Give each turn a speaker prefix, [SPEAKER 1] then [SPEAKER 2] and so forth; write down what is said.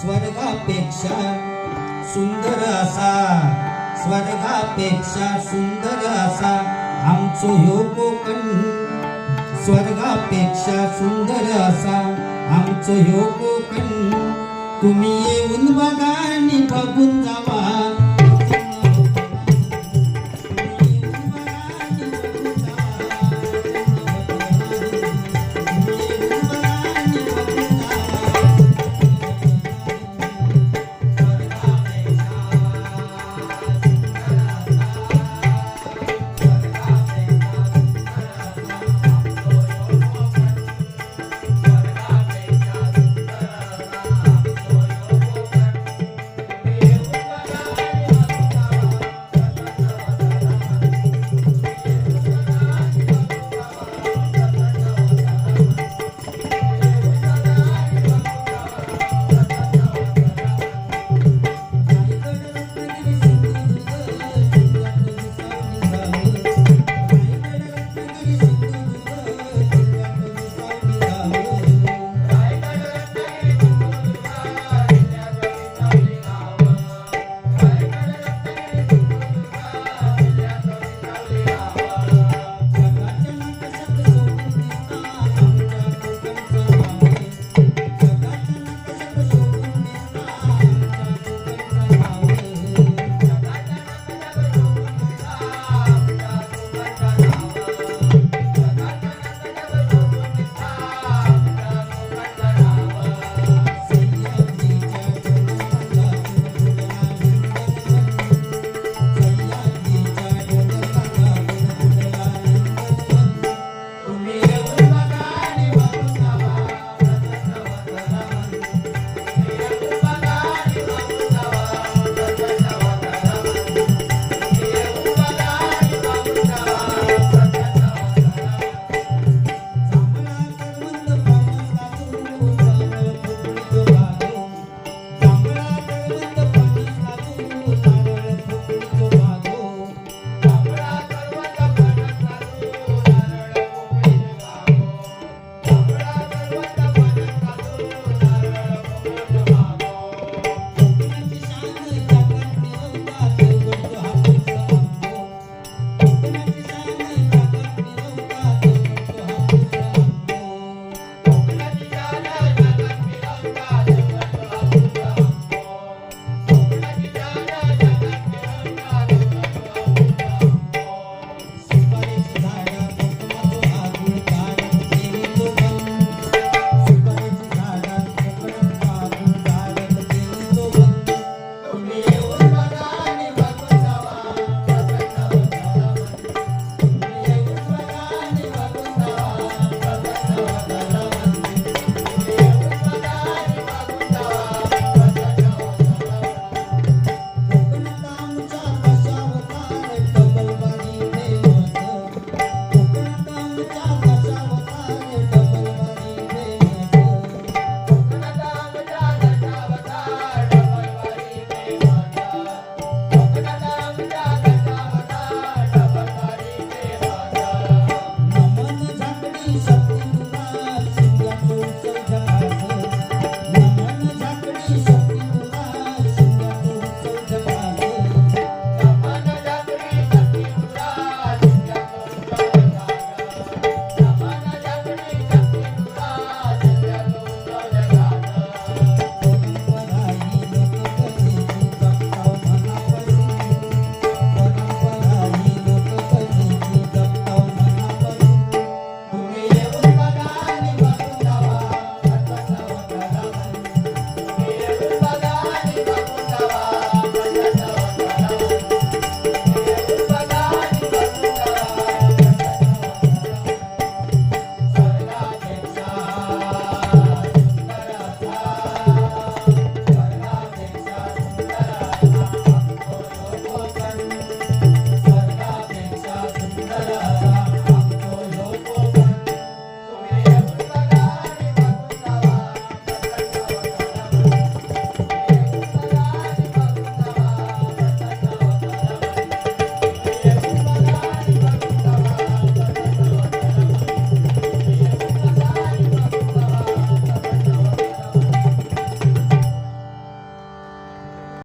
[SPEAKER 1] स्वर्गापेक्षा सुंदर असा स्वर्गापेक्षा सुंदर असा आमचो ह्यो कोकण. स्वर्गापेक्षा सुंदर असा आमचो ह्यो कोकण. तुम्ही येऊन बघा आणि बघून जावा.